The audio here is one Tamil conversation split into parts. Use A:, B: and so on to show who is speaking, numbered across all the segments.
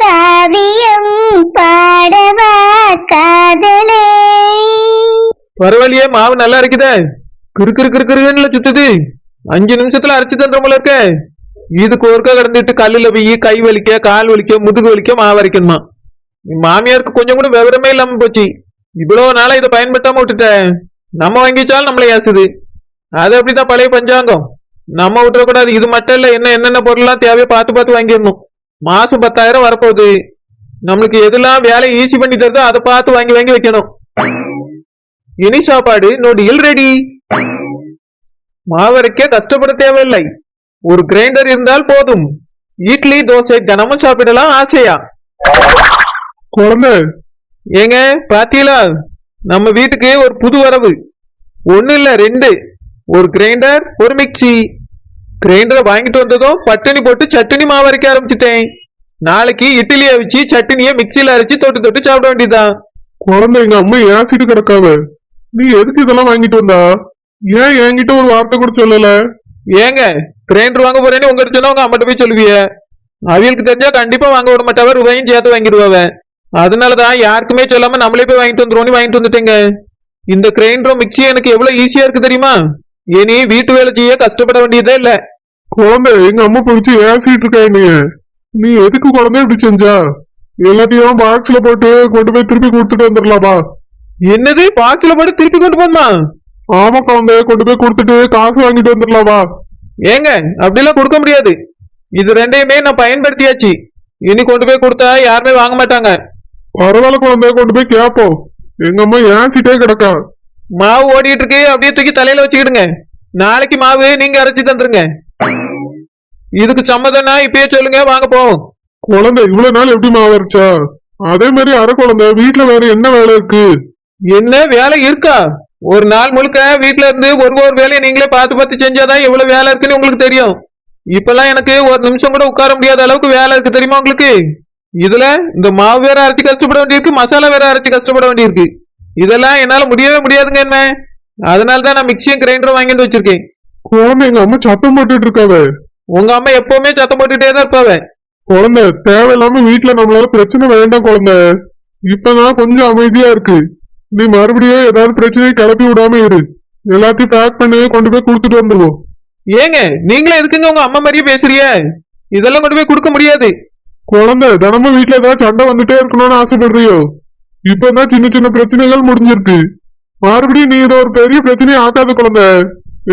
A: காவியம் பாடவா காதலே.
B: பரவாயில்லையே மாவு நல்லா இருக்குதே கிறு கிறு கிறு கிறுன்னு சுத்துது. அஞ்சு நிமிஷத்துல அரைச்சு தந்துடும் போல இருக்க. இதுக்கு ஒருக்கா கடந்துட்டு கல்லுல போய் கை வலிக்க கால் வலிக்க முதுகு வலிக்க மாவு அரைக்கணுமா? மாமியாருக்கு கொஞ்சம் கூட விவரமே இல்லாம போச்சு. இவ்வளவு நாளா இதை பயன்படுத்தாம விட்டுட்டேன் நம்ம வாங்கிச்சாலும் நம்மளை ஏசுது. அது அப்படிதான் பழைய பஞ்சாங்கம்? நம்ம விட்டுறக்கூடாது. இது மட்டும் இல்ல என்ன என்னென்ன பொருள்லாம் தேவையோ பார்த்து பார்த்து வாங்கிடணும். மாசம் பத்தாயிரம் வரப்போகுது. நம்மளுக்கு எதெல்லாம் வேலையை ஈஸி பண்ணி தருதோ அதை பார்த்து வாங்கி வாங்கி வைக்கணும். இனி சாப்பாடு நொடியில் ரெடி மாவரைக்க கஷ்டப்பட தேவையில்லை. ஒரு கிரைண்டர் இருந்தால் போதும். இட்லி தோசை தினமும் சாப்பிடலாம் ஆசையா?
C: குழந்தை
B: ஏங்க பாத்தீங்களா? நம்ம வீட்டுக்கு ஒரு புது வரவு. ஒண்ணு இல்ல ரெண்டு. ஒரு கிரைண்டர் ஒரு மிக்ஸி. கிரைண்டரை வாங்கிட்டு வந்ததும் பட்டணி போட்டு சட்னி மாவு அரைக்க ஆரம்பிச்சிட்டேன். நாளைக்கு இட்லியை வச்சு சட்னியை மிக்ஸில அரைச்சு தொட்டு தொட்டு சாப்பிட வேண்டியதுதான்.
C: குழந்தை எங்க அம்மா ஏசிட்டு கிடக்காவ? நீ எதுக்கு இதெல்லாம் வாங்கிட்டு வந்தா? ஏன் என்கிட்ட ஒரு வார்த்தை கூட சொல்லல?
B: ஏங்க கிரைண்டர் வாங்க போறேன்னு உங்ககிட்ட சொன்னா உங்க அம்மாட்ட போய் சொல்லுவிய. அவியலுக்கு தெரிஞ்சா கண்டிப்பா வாங்க விட மாட்டாவ ரூபாயும் சேர்த்து வாங்கிடுவாவ. அதனாலதான் யாருக்குமே சொல்லாம நம்மளே போய் வாங்கிட்டு வந்துருவோம்னு வாங்கிட்டு வந்துட்டேங்க. இந்த கிரைண்டரும் மிக்ஸி எனக்கு எவ்வளவு ஈஸியா இருக்கு தெரியுமா? இனி வீட்டு வேலை செய்ய கஷ்டப்பட வேண்டியதே இல்ல.
C: குழந்தை எங்க அம்மா பிடிச்சி ஏசிட்டு இருக்கா என்னைய? நீ எதுக்கு குழந்தை இப்படி செஞ்சா? எல்லாத்தையும் பாக்ஸ்ல போட்டு கொண்டு போய் திருப்பி கொடுத்துட்டு வந்துடலாமா?
B: என்னது? பாக்கில போட்டு திருப்பி கொண்டு போமா
C: ஆமா குழந்தை கொண்டு போய் கொடுத்துட்டு காசு வாங்கிட்டு வந்துடலாமா?
B: ஏங்க அப்படிலாம் கொடுக்க முடியாது. இது ரெண்டையுமே நான் பயன்படுத்தியாச்சு. இனி கொண்டு போய் கொடுத்தா யாருமே வாங்க மாட்டாங்க.
C: பரவாயில்ல குழந்தை கொண்டு போய் கேப்போம். எங்க அம்மா ஏசிட்டே கிடக்கா.
B: மாவு ஓடிட்டு இருக்கு அப்படியே தூக்கி தலையில வச்சுக்கிடுங்க. நாளைக்கு மாவு நீங்க அரைச்சு தந்துருங்க. இதுக்கு சம்மதம்னா இப்பயே சொல்லுங்க வாங்க போவோம்.
C: குழந்தை இவ்வளவு நாள் எப்படி மாவு அரைச்சா? அதே மாதிரி அரை குழந்தை வீட்டுல வேற என்ன வேலை இருக்கு?
B: என்ன வேலை இருக்கா? ஒரு நாள் முழுக்க வீட்ல இருந்து ஒரு ஒரு வேலையை நீங்களே பார்த்து பார்த்து செஞ்சாதான் எவ்வளவு வேலை இருக்குன்னு உங்களுக்கு தெரியும். இப்பெல்லாம் எனக்கு ஒரு நிமிஷம் கூட உட்கார முடியாத அளவுக்கு வேலை இருக்கு தெரியுமா உங்களுக்கு? இதுல இந்த மாவு வேற அரைச்சு கஷ்டப்பட வேண்டியிருக்கு மசாலா வேற அரைச்சு கஷ்டப்பட வேண்டியிருக்கு. இதெல்லாம் என்னால முடியவே முடியாதுங்க என்ன? அதனால தான் நான் மிக்சியும் கிரைண்டரும் வாங்கிட்டு வச்சிருக்கேன்.
C: குழந்தை எங்க அம்மா சத்தம் போட்டுட்டு இருக்காவ?
B: உங்க அம்மா எப்பவுமே சத்தம் போட்டுட்டே தான் இருப்பாவ.
C: குழந்தை தேவையில்லாம வீட்டுல நம்மளால பிரச்சனை வேண்டாம் குழந்தை. இப்பதான் கொஞ்சம் அமைதியா இருக்கு. நீ மறுபடியும் ஏதாவது பிரச்சனையை கிளப்பி விடாம இரு. எல்லாத்தையும் பேக் பண்ணி கொண்டு போய் கொடுத்துட்டு வந்துருவோம்.
B: ஏங்க நீங்களே எதுக்குங்க உங்க அம்மா மாதிரியே பேசுறிய இதெல்லாம் கொண்டு போய் கொடுக்க முடியாது.
C: குழந்தை தினமும் வீட்டுல ஏதாவது சண்டை வந்துட்டே இருக்கணும்னு ஆசைப்படுறியோ? இப்பதான் சின்ன சின்ன பிரச்சனைகள் முடிஞ்சிருக்கு. மறுபடியும் நீ இதை ஒரு பெரிய பிரச்சனையை ஆக்காத குழந்தை.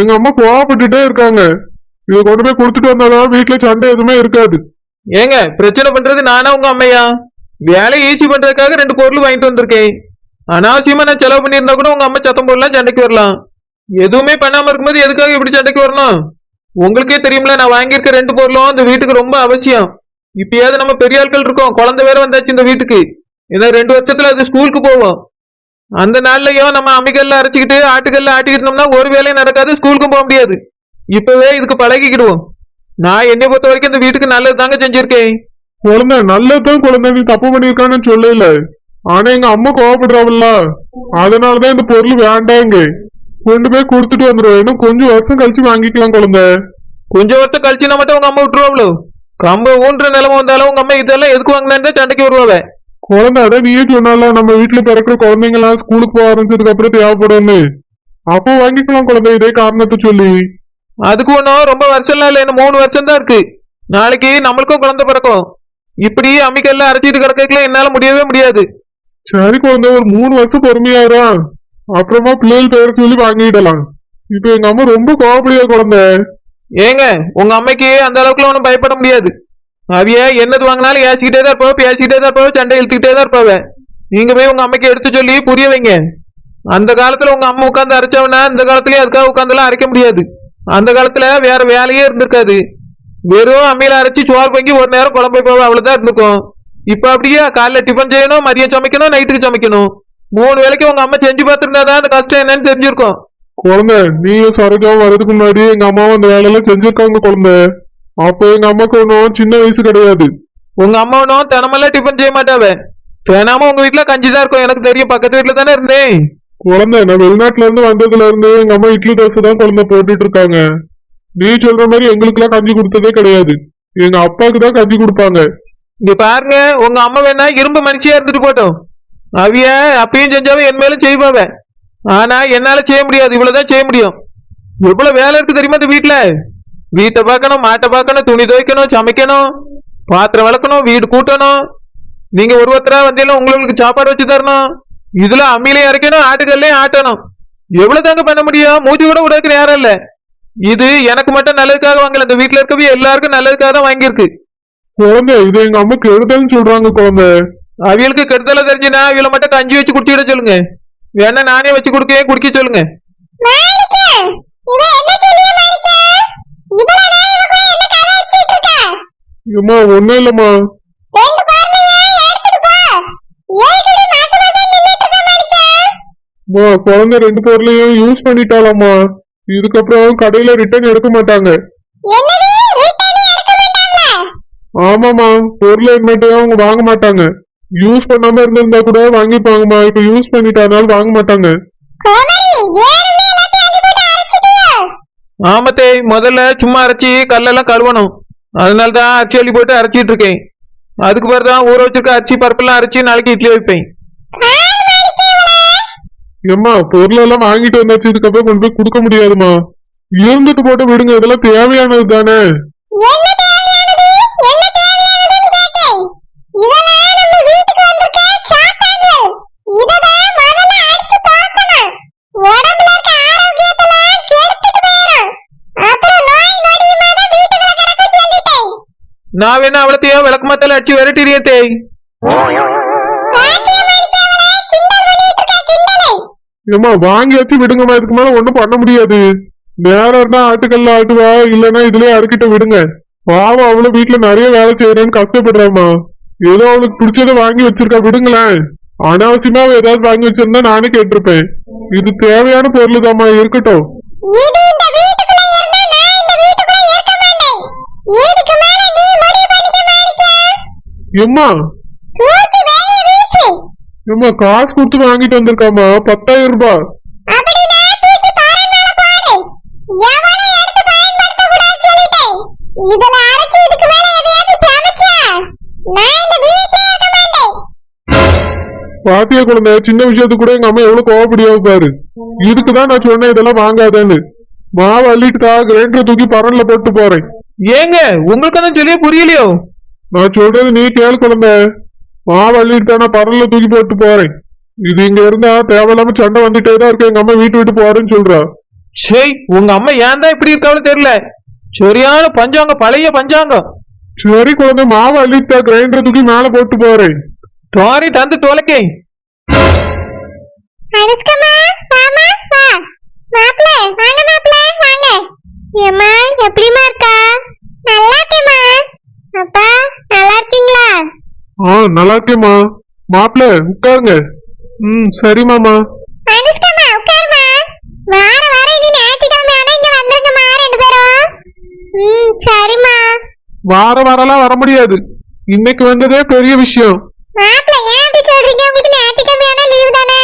C: எங்க அம்மா கோவப்பட்டுட்டே இருக்காங்க. இதை கொண்டு போய் கொடுத்துட்டு வந்தாதான் வீட்டுல சண்டை எதுவுமே இருக்காது.
B: ஏங்க பிரச்சனை பண்றது நானா உங்க அம்மையா? வேலை ஈஸி பண்றதுக்காக ரெண்டு பொருள் வாங்கிட்டு வந்திருக்கேன். அனாவசியமா நான் செலவு பண்ணியிருந்தா கூட உங்க அம்மா சத்தம் போடலாம் சண்டைக்கு வரலாம். எதுவுமே பண்ணாம இருக்கும்போது எதுக்காக இப்படி சண்டைக்கு வரணும்? உங்களுக்கே தெரியும்ல நான் வாங்கியிருக்க ரெண்டு பொருளும் அந்த வீட்டுக்கு ரொம்ப அவசியம். இப்பயாவது நம்ம பெரிய ஆட்கள் இருக்கோம் குழந்தை வேற வந்தாச்சு இந்த வீட்டுக்கு. இன்னும் ரெண்டு வருஷத்துல அது ஸ்கூலுக்கு போவோம். அந்த நாள்லயும் நம்ம அம்மிக்கல்ல அரைச்சிக்கிட்டு ஆட்டுக்கல்ல ஆட்டிக்கிட்டோம்னா ஒரு வேலையும் நடக்காது ஸ்கூலுக்கும் போக முடியாது. இப்பவே இதுக்கு பழகிக்கிடுவோம். நான் என்னை பொறுத்த வரைக்கும் இந்த வீட்டுக்கு நல்லது தாங்க செஞ்சிருக்கேன்.
C: குழந்தை நல்லதுதான் குழந்தை. நீ தப்பு பண்ணிருக்கான்னு சொல்லல. ஆனா எங்க அம்மா கோவப்படுறாவல்ல. அதனாலதான் இந்த பொருள் வேண்டாங்க. கொண்டு போய் கொடுத்துட்டு வந்துருவோம். இன்னும் கொஞ்சம் வருஷம் கழிச்சு வாங்கிக்கலாம் குழந்தை.
B: கொஞ்சம் வருஷம் கழிச்சுனா மட்டும் உங்க அம்மா விட்டுருவாங்களோ கம்ப ஊன்ற நிலைமை வந்தாலும் உங்க அம்மா இதெல்லாம் எதுக்கு வாங்கினேன்னு சண்டைக்கு வருவாவ.
C: குழந்தை அதான் நீயே சொன்னால நம்ம வீட்டுல பிறக்கிற குழந்தைங்க எல்லாம் ஸ்கூலுக்கு போக ஆரம்பிச்சதுக்கு அப்புறம் தேவைப்படும்னு அப்போ வாங்கிக்கலாம் குழந்தை இதே காரணத்தை சொல்லி.
B: அதுக்கு ஒன்றும் ரொம்ப வருஷம்லாம் இல்லை இன்னும் மூணு வருஷம் தான் இருக்கு. நாளைக்கு நம்மளுக்கும் குழந்தை பிறக்கும். இப்படி அம்மிக்கல்ல அரைச்சிட்டு கிடக்கல என்னால முடியவே முடியாது.
C: சரி குழந்தை ஒரு மூணு வருஷம் பொறுமையாரா? அப்புறமா பிள்ளைகள் பேர சொல்லி வாங்கிடலாம். இப்ப எங்க அம்மா ரொம்ப கோவப்படியா குழந்தை.
B: ஏங்க உங்க அம்மைக்கு அந்த அளவுக்குலாம் ஒன்றும் பயப்பட முடியாது. அவையே என்னது வாங்கினாலும் ஏசிக்கிட்டே தான் இருப்பாவ பேசிக்கிட்டே தான் இருப்பாவ சண்டை இழுத்துக்கிட்டே தான் இருப்பாவே. நீங்க போய் உங்க அம்மைக்கு எடுத்து சொல்லி புரிய வைங்க. அந்த காலத்துல உங்க அம்மா உட்காந்து அரைச்சவனா இந்த காலத்துலயே அதுக்காக உட்காந்துலாம் அரைக்க முடியாது. அந்த காலத்துல வேற வேலையே இருந்திருக்காது. வெறும் அம்மியில அரைச்சி சோறு பொங்கி ஒரு நேரம் குழம்பு போவோம் அவ்வளவுதான் இருந்திருக்கும். இப்ப அப்படியே காலைல டிஃபன் செய்யணும் மதியம் சமைக்கணும் நைட்டுக்கு சமைக்கணும். மூணு வேலைக்கு உங்க அம்மா செஞ்சு பார்த்திருந்தாதான் அந்த கஷ்டம் என்னன்னு தெரிஞ்சிருக்கும்.
C: குழந்தை நீயும் சரோஜாவும் வர்றதுக்கு முன்னாடி எங்க அம்மாவும் அந்த வேலையெல்லாம் செஞ்சிருக்காங்க குழந்தை. அப்போ எங்க அம்மாக்கு ஒன்றும் சின்ன வயசு கிடையாது.
B: உங்க அம்மா ஒன்றும் தினமெல்லாம் டிஃபன் செய்ய மாட்டாவ. தினமும் உங்க வீட்டுல கஞ்சி தான் இருக்கும். எனக்கு தெரியும். பக்கத்து வீட்டுல தானே இருந்தேன்.
C: குழந்தை நான் வெளிநாட்டுல இருந்து வந்ததுல இருந்து எங்க அம்மா இட்லி தோசை தான் குழந்தை போட்டுட்டு இருக்காங்க. நீ சொல்ற மாதிரி எங்களுக்கெல்லாம் கஞ்சி கொடுத்ததே கிடையாது. எங்க அப்பாவுக்கு தான் கஞ்சி கொடுப்பாங்க.
B: இங்க பாருங்க உங்க அம்மா வேணா இரும்பு மனுஷியா இருந்துட்டு போட்டோம். அவிய அப்பயும் செஞ்சாவே என் மேலும் செய்வாவ. ஆனா என்னால செய்ய முடியாது. இவ்வளவுதான் செய்ய முடியும். எவ்வளவு வேலை இருக்கு தெரியுமா இந்த வீட்டுல? வீட்டை பார்க்கணும் மாட்டை பார்க்கணும் துணி துவைக்கணும் சமைக்கணும் பாத்திரம் விளக்கணும் வீடு கூட்டணும். நீங்க ஒரு ஒருத்தரா வந்தீங்கன்னா உங்களுக்கு சாப்பாடு வச்சு தரணும். இதுல அம்மிலையும் இறக்கணும் ஆட்டுக்கல்லையும் ஆட்டணும். எவ்வளவு தாங்க பண்ண முடியும்? மூச்சு கூட விடக்கு நேரம் இல்ல. இது எனக்கு மட்டும் நல்லதுக்காக வாங்கல. இந்த வீட்டுல இருக்கவே எல்லாருக்கும் நல்லதுக்காக தான் வாங்கியிருக்கு.
C: குழந்தை இது எங்க அம்மா கெடுதல்னு சொல்றாங்க குழந்தை.
B: அவியலுக்கு கெடுதல தெரிஞ்சுனா அவியல மட்டும் கஞ்சி வச்சு குடிச்சுட சொல்லுங்க. வேணா நானே வச்சு குடுக்கவே குடிக்க சொல்லுங்க
A: மாணிக்க இவ என்ன சொல்லிய மாணிக்க இவ்வளவு நேரம் இவ என்ன கதை வச்சிட்டு இருக்க
C: அம்மா ஒண்ணும் இல்லம்மா. அம்மா குழந்தை ரெண்டு பொருளையும் யூஸ் பண்ணிட்டாலாம்மா இதுக்கப்புறம் கடையில ரிட்டர்ன் எடுக்க மாட்டாங்க.
A: என்னது? ரிட்டர்ன் எடுக்க மாட்டாங்களா
C: ஆமாமா பொருள் என்னட்டும் அவங்க வாங்க மாட்டாங்க. யூஸ் பண்ணாம இருந்திருந்தா கூட வாங்கிப்பாங்கம்மா. இப்ப யூஸ் பண்ணிட்டானால வாங்க மாட்டாங்க.
B: ஆமத்தே முதல்ல சும்மா அரைச்சி கல்லெல்லாம் கழுவணும். அதனால தான் அரிசி அள்ளி போட்டு அரைச்சிட்டு இருக்கேன். அதுக்கு பிறகு தான் ஊற வச்சிருக்க அரிசி பருப்பெல்லாம் அரைச்சி நாளைக்கு இட்லி வைப்பேன்.
C: ஏம்மா பொருள் எல்லாம் வாங்கிட்டு வந்தாச்சு இதுக்கப்புறம் கொண்டு போய் கொடுக்க முடியாதுமா இருந்துட்டு போட்டு விடுங்க இதெல்லாம் தேவையானது தானே
A: என்ன தேவையானது என்ன தேவையானதுன்னு கேட்டேன் இதெல்லாம் நம்ம வீட்டுக்கு வந்திருக்க சாத்தான்கள் இததான் முதல்ல அடிச்சு துரத்தணும் உடம்புல இருக்க ஆரோக்கியத்தெல்லாம் கெடுத்துட்டு போயிடும் அப்புறம் நோய் நொடியுமா தான் வீட்டுக்குள்ள கிடக்க சொல்லிட்டேன்
B: நான் வேணா அவ்வளோத்தையோ விளக்குமாத்தால அடிச்சு விரட்டிடுறேன் தேய்
A: பாட்டியம் அடிக்காமலே கிண்டல் பண்ணிட்டு இருக்க கிண்டலை
C: ஏம்மா வாங்கியாச்சு விடுங்கம்மா இதுக்கு மேல ஒண்ணும் பண்ண முடியாது நேரம் இருந்தா ஆட்டுக்கல்ல ஆட்டுவா இல்லைன்னா இதுலயே அறுக்கிட்டு விடுங்க பாவம் அவளும் வீட்டுல நிறைய வேலை செய்யறேன்னு கஷ்டப்படுறாம்மா ஏதோ அவளுக்கு பிடிச்சதை வாங்கி வச்சிருக்கா விடுங்களேன் அனாவசியமா ஏதாவது வாங்கி வச்சிருந்தா நானே கேட்டிருப்பேன் இது தேவையான பொருள் தாம்மா இருக்கட்டும்
A: இது இந்த வீட்டுக்குள்ள இருந்தா நான் இந்த வீட்டுக்குள்ள இருக்க மாட்டேன் இதுக்கு மேல நீ முடிவு பண்ணிக்க மாணிக்க
C: எம்மா? எம்மா காசு கொடுத்து வாங்கிட்டு வந்திருக்காமா பத்தாயிரம் ரூபாய்.
A: இதுல அரைச்சு இதுக்கு மேல எதையாவது சமைச்சா நான் இந்த வீட்ல இருக்க மாட்டேன்.
C: பாத்தியா குழந்தை சின்ன விஷயத்துக்கு கூட எங்க அம்மா எவ்வளவு கோவப்படியாவு பாரு இதுக்குதான் நான் சொன்னேன் இதெல்லாம் வாங்காதேன்னு. மாவு அள்ளிட்டு கிரைண்டரை தூக்கி பரன்ல போட்டு போறேன்.
B: ஏங்க உங்களுக்கு தான் சொல்லியே புரியலையோ?
C: நான் சொல்றது நீ கேளு குழந்தை. மாவு அள்ளிட்டு நான் பரன்ல தூக்கி போட்டு போறேன். இது இங்க இருந்தா தேவையில்லாம சண்டை வந்துட்டே தான் இருக்கு. எங்க அம்மா வீட்டு விட்டு போறேன்னு சொல்றா.
B: சரி உங்க அம்மா ஏன் தான் இப்படி இருக்காவன்னு தெரியல. சரியான பஞ்சாங்கம் பழைய பஞ்சாங்கம்.
C: சரி குழந்தை மாவு அள்ளிட்டா கிரைண்டரை தூக்கி மேல போட்டு போறேன்.
B: டாரி தந்து தொலைக்கே
A: அனுஷ்கம்மா வாமா வா. மாப்ள வாங்க மாப்ள வாங்க. ஏம்மா எப்படிமா இருக்கா? நல்லா அப்பா நல்லா இருக்கீங்களா
C: ஆ நல்லா இருக்கேம்மா மாப்பிள்ள உட்காருங்க. ம் சரி மாமா
A: அனுஷ்கம்மா உட்காருமா வார வாரம் இனி ஞாயிற்றுக்கிழமை ஆனா இங்க வந்துருங்கம்மா ரெண்டு பேரும். ம் சரிம்மா.
C: வார வாரம்லாம் வர முடியாது. இன்னைக்கு வந்ததே பெரிய விஷயம்.
A: மாப்ள ஏன் அப்படி சொல்றீங்க? உங்களுக்கு ஞாயிற்றுக்கிழமை ஆனா லீவ் தானே?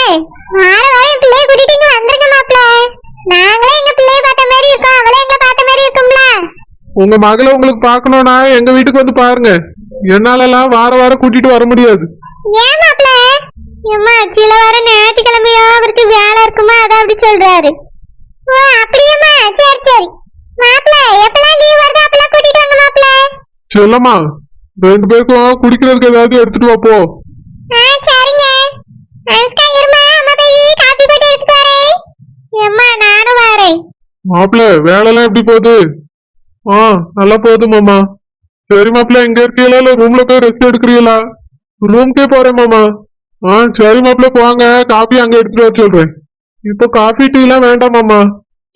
A: வார வாரம் என் பிள்ளைய கூட்டிட்டு இங்க வந்துருங்க மாப்ள நாங்களே எங்க பிள்ளைய பார்த்த மாதிரி இருக்கோம் அவளே எங்களை பார்த்த மாதிரி இருக்கும்ல.
C: உங்க மகளை உங்களுக்கு பார்க்கணும்னா எங்க வீட்டுக்கு வந்து பாருங்க. என்னாலலாம் வார வாரம் கூட்டிட்டு வர முடியாது.
A: ஏன் மாப்ள அம்மா சில வாரம் ஞாயிற்றுக்கிழமையோ அவருக்கு வேலை இருக்குமா? அதான் அப்படி சொல்றாரு. ஓ அப்படியாம்மா. சரி சரி. மாப்ள எப்பெல்லாம் லீவ் வருதோ அப்பெல்லாம் கூட்டிட்டு வாங்க மாப்ள
C: செல்லம்மா ரெண்டு பேருக்கும் குடிக்கிறதுக்கு ஏதாவது எடுத்துட்டு வா போ.
A: ஆ சரிங்க. அனுஷ்கா இருமா. அம்மா போய் காப்பி போட்டு எடுத்துட்டு வரேன். அம்மா நானும் வரேன்.
C: மாப்பிள்ள வேலைலாம் எப்படி போகுது? ஆ நல்லா போகுது மாமா. சரி மாப்பிள்ள எங்க இருக்கீங்களா இல்ல ரூம்ல போய் ரெஸ்ட் எடுக்கிறீங்களா? ரூம்க்கே போறேன் மாமா. ஆ சரி மாப்பிள்ள போங்க. காபி அங்க எடுத்துட்டு வர சொல்றேன். இப்போ காஃபி டீ எல்லாம் வேண்டாம் மாமா.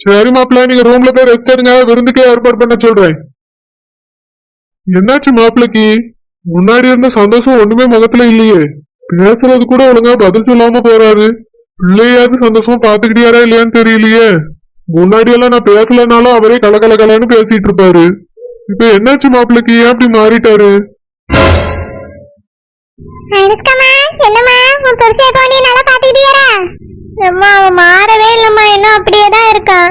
C: சரி மாப்பிள்ள நீங்க ரூம்ல போய் ரெஸ்ட் எடுங்க. விருந்துக்கே ஏற்பாடு பண்ண சொல்றேன். என்னாச்சு மாப்பிள்ளைக்கு முன்னாடி இருந்த சந்தோஷம் ஒண்ணுமே முகத்துல இல்லையே. பேசுறது கூட ஒழுங்கா பதில் சொல்லாம போறாரு. பிள்ளையாவது சந்தோஷமா பாத்துக்கிட்டியாரா இல்லையான்னு தெரியலையே. முன்னாடி எல்லாம் நான் பேசலனாலும் அவரே கலகலகலன்னு பேசிட்டு இருப்பாரு. இப்ப என்னாச்சு மாப்பிள்ளைக்கு? ஏன் அப்படி மாறிட்டாரு?
A: அனுஷ்காமா என்னம்மா உன் பெருசா இப்போ நீ நல்லா பாத்துக்கிட்டியாரா அம்மா அவன் மாறவே இல்லம்மா இன்னும் அப்படியே தான் இருக்கான்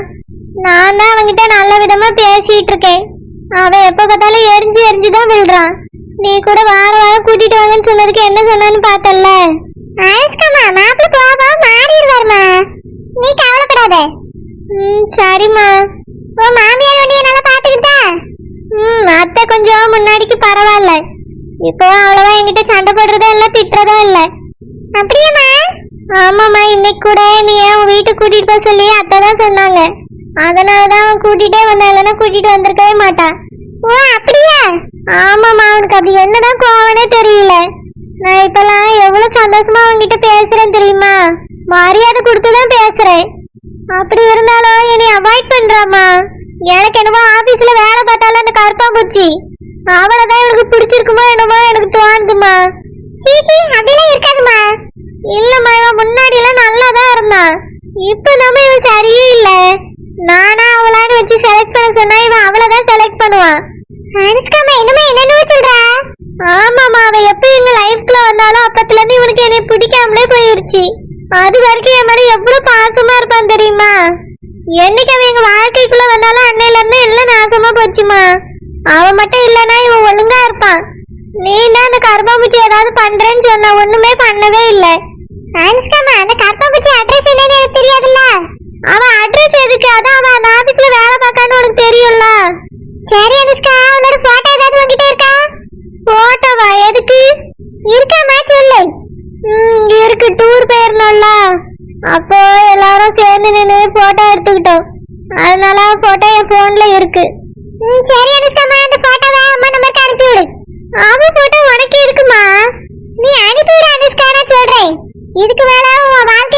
A: நான் தான் அவன்கிட்ட நல்ல விதமா பேசிட்டு இருக்கேன். அவன் எப்போ பார்த்தாலும் எரிஞ்சு எரிஞ்சு தான் விழுறான். நீ கூட வார வாரம் கூட்டிட்டு வாங்கன்னு சொன்னதுக்கு என்ன சொன்னான்னு பார்த்தல்ல. அனுஷ்காமா மாப்பிள்ள போவா மாறிடுவாருமா. நீ கவலைப்படாத. ம் சரிம்மா. உன் மாமியார் வண்டியை நல்லா பாத்துக்கிட்டா ம் அத்தை கொஞ்சம் முன்னாடிக்கு பரவாயில்ல. இப்போ அவ்வளவா என்கிட்ட சண்டை போடுறதும் இல்ல திட்டுறதும் இல்ல. அப்படியாம்மா? ஆமாம்மா இன்னைக்கு கூட நீ அவன் வீட்டுக்கு கூட்டிட்டு போக சொல்லி அத்தை தான் சொன்னாங்க. அதனால தான் அவன் கூட்டிட்டே வந்தா இல்லைன்னா கூட்டிட்டு வந்திருக்கவே மாட்டான் ஓ அப்படியா? ஆமாம்மா அவனுக்கு அப்படி என்னதான் கோவனே தெரியல. நான் இப்பெல்லாம் எவ்வளவு சந்தோஷமா அவன்கிட்ட பேசுறேன் தெரியுமா? மரியாதை கொடுத்து தான் பேசுறேன். அப்படி இருந்தாலும் என்னை அவாய்ட் பண்றாமா எனக்கு என்னமோ ஆபீஸ்ல வேலை பார்த்தாலும் அந்த கருப்பாம்பூச்சி அவளை தான் எனக்கு பிடிச்சிருக்குமோ என்னமோ எனக்கு தோணுதுமா சீச்சி அப்படிலாம் இருக்காதுமா இல்லம்மா இவன் முன்னாடி எல்லாம் நல்லா தான் இருந்தான் இப்ப நம்ம இவன் சரியே இல்ல. நானா அவளான்னு வச்சு செலக்ட் பண்ண சொன்னா இவன் அவளை தான் செலக்ட் பண்ணுவான் அனுஷ்காமா என்னமா என்னன்னு சொல்றா? ஆமாமா அவன் எப்ப எங்க லைஃப்ல வந்தாலும் அப்பத்துல இருந்து இவனுக்கு என்னை பிடிக்காமலே போயிருச்சு. அது வரைக்கும் என் மேல எவ்வளவு பாசமா இருப்பான் தெரியுமா? என்னைக்கு அவன் எங்க வாழ்க்கைக்குள்ள வந்தாலும் அன்னையில இருந்து எல்லாம் நாசமா போச்சுமா? அவன் மட்டும் இல்லனா இவன் ஒழுங்கா இருப்பான் நீ தான் அந்த கருப்பாம்பூச்சி ஏதாவது பண்றேன்னு சொன்ன ஒண்ணுமே பண்ணவே இல்ல. அனுஷ்காமா அந்த கருப்பாம்பூச்சி அட்ரஸ் என்னன்னு எனக்கு தெரியாதுல்ல? அவன் அட்ரஸ் எதுக்கு? அதான் அவன் அந்த ஆபீஸ்ல வேலை பார்க்கான்னு உனக்கு தெரியும்ல? சரி அனுஷ்கா அவனோட போட்டோ ஏதாவது உங்ககிட்ட இருக்கா? போட்டோவா எதுக்கு? இருக்காமா சொல்லு. ம், இங்க இருக்கு டூர் போயிருந்தோம்ல. அப்போ எல்லாரும் சேர்ந்து நின்று போட்டோ எடுத்துக்கிட்டோம் அதனால போட்டோ என் போன்ல இருக்கு. ம் சரி அனுஷ்காமா அந்த போட்டோவை அம்மா நம்பருக்கு அனுப்பி விடு அவன் போட்டோ உனக்கு இருக்குமா? நீ அனுப்பி விடு அனுஷ்கா நான் சொல்றேன். இதுக்கு மேல உன் வாழ்க்கை